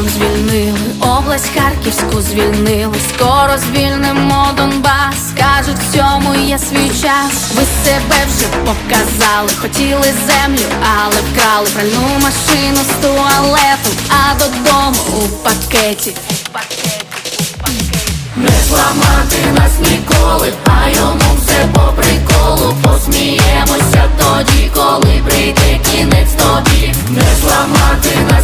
Херсон звільнили, область Харківську звільнили, скоро звільнимо Донбас. Кажуть, всьому є свій час. Ви себе вже показали, хотіли землю, але вкрали пральну машину з туалету, а додому у пакеті. У пакеті. Не зламати нас ніколи, а йому все по приколу. Посміємося тоді, коли прийде кінець тобі. Не зламати нас